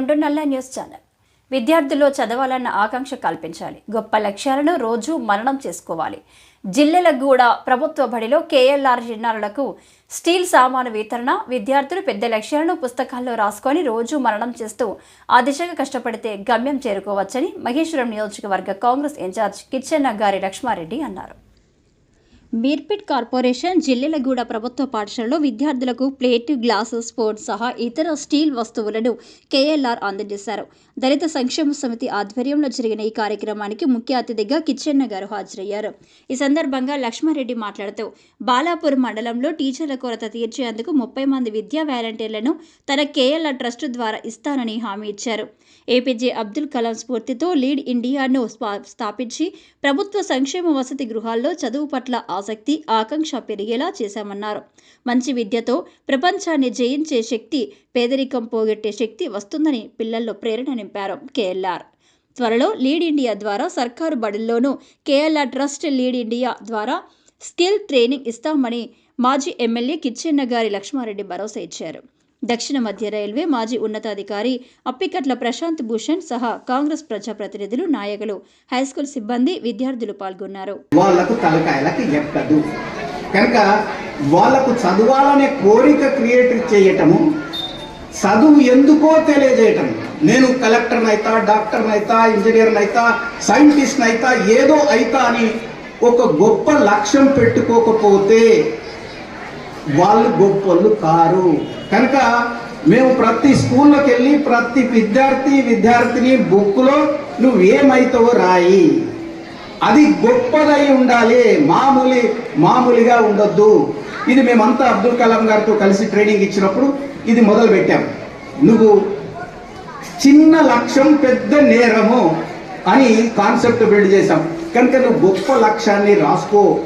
Welcome to Nalla news channel. విద్యార్థుల్లో చదవాలన్న ఆకాంక్ష కల్పించాలి. గొప్ప లక్ష్యాలను రోజు మననం చేసుకోవాలి. జిల్లెలగూడ ప్రభుత్వ బడిలో కేఎల్ఆర్ జిన్నారులకు స్టీల్ సామాను వితరణ విద్యార్థులు పెద్ద లక్ష్యాలను పుస్తకాల్లో రాసుకొని రోజు మరణం చేస్తూ ఆ దిశగా కష్టపడితే గమ్యం చేరుకోవచ్చని మహేశ్వరం నియోజకవర్గ కాంగ్రెస్ ఇన్ఛార్జ్ కిచ్చెన్న గారి లక్ష్మారెడ్డి అన్నారు. మీర్పిట్ కార్పొరేషన్ జిల్లెలగూడ ప్రభుత్వ పాఠశాలలో విద్యార్థులకు ప్లేట్ గ్లాసు స్పోర్ట్స్ సహా ఇతర స్టీల్ వస్తువులను కేఎల్ఆర్ అందజేశారు. దళిత సంక్షేమ సమితి ఆధ్వర్యంలో జరిగిన ఈ కార్యక్రమానికి ముఖ్య అతిథిగా కిచ్చెన్న గారు హాజరయ్యారు. ఈ సందర్భంగా లక్ష్మారెడ్డి మాట్లాడుతూ బాలాపూర్ మండలంలో టీచర్ల కొరత తీర్చేందుకు ముప్పై మంది విద్యా వాలంటీర్లను తన కేఎల్ఆర్ ట్రస్ట్ ద్వారా ఇస్తానని హామీ ఇచ్చారు. ఏపీజే అబ్దుల్ కలాం స్ఫూర్తితో లీడ్ ఇండియాను స్పా- స్థాపించి ప్రభుత్వ సంక్షేమ వసతి గృహాల్లో చదువు పట్ల ఆసక్తి ఆకాంక్ష పెరిగేలా చేశామన్నారు. మంచి విద్యతో ప్రపంచాన్ని జయించే శక్తి పేదరికం పోగొట్టే శక్తి వస్తుందని పిల్లల్లో ప్రేరణ నింపారు కేఎల్ఆర్. త్వరలో లీడ్ ఇండియా ద్వారా సర్కారు బడుల్లోనూ కేఎల్ఆర్ ట్రస్ట్ లీడ్ ఇండియా ద్వారా స్కిల్ ట్రైనింగ్ ఇస్తామని మాజీ ఎమ్మెల్యే కిచ్చెన్న గారి లక్ష్మారెడ్డి భరోసా ఇచ్చారు. దక్షిణ మధ్య రైల్వే మాజీ ఉన్నతాధికారి అప్పికట్ల ప్రశాంత్ భూషణ్ సహా కాంగ్రెస్ ప్రజాప్రతినిధులు నాయకులు హైస్కూల్ సిబ్బంది విద్యార్థులు పాల్గొన్నారు. వాళ్ళకు తలకాయలకు ఎక్కదు. కనుక వాళ్ళకు చదవాలనే కోరిక క్రియేట్ చేయటము చదువు ఎందుకో తెలియజేయటం. నేను కలెక్టర్ అయితా డాక్టర్ అయితా ఇంజనీర్ అయితా సైంటిస్ట్ని అయితా ఏదో అయితా అని ఒక గొప్ప లక్ష్యం పెట్టుకోకపోతే వాళ్ళు గొప్పలు కారు. కనుక మేము ప్రతి స్కూల్లోకి వెళ్ళి ప్రతి విద్యార్థి విద్యార్థిని బుక్లో నువ్వేమైతావో రాయి. అది గొప్పదై ఉండాలి. మామూలి మామూలుగా ఉండొద్దు. ఇది మేమంతా అబ్దుల్ కలాం గారితో కలిసి ట్రైనింగ్ ఇచ్చినప్పుడు ఇది మొదలు పెట్టాం నువ్వు చిన్న లక్ష్యం పెద్ద నేరము అని కాన్సెప్ట్ బిల్డ్ చేశాం. కనుక నువ్వు గొప్ప లక్ష్యాన్ని రాసుకో.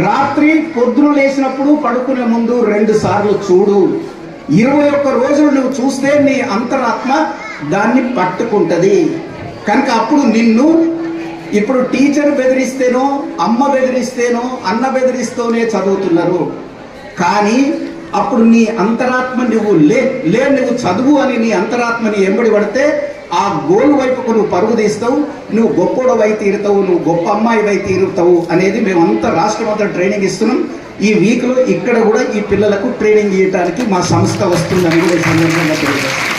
రాత్రి పొద్దున లేచినప్పుడు పడుకునే ముందు రెండు సార్లు చూడు. ఇరవై ఒక్క రోజులు నువ్వు చూస్తే నీ అంతరాత్మ దాన్ని పట్టుకుంటది. కనుక అప్పుడు నిన్ను ఇప్పుడు టీచర్ బెదిరిస్తేనో అమ్మ బెదిరిస్తేనో అన్న బెదిరిస్తూనే చదువుతున్నారు. కానీ అప్పుడు నీ అంతరాత్మ నువ్వు లే లే నువ్వు చదువు అని నీ అంతరాత్మని ఎంబడి పడితే ఆ గోల్ వైపుకు నువ్వు పరుగు తీస్తావు నువ్వు గొప్పోడవై తీరుతావు నువ్వు గొప్ప అమ్మాయివై తీరుతావు అనేది మేమంతా రాష్ట్రం అంతా ట్రైనింగ్ ఇస్తున్నాం. ఈ వీక్లో ఇక్కడ కూడా ఈ పిల్లలకు ట్రైనింగ్ ఇవ్వడానికి మా సంస్థ వస్తుందని కూడా ఈ సందర్భంగా తెలియజేస్తాం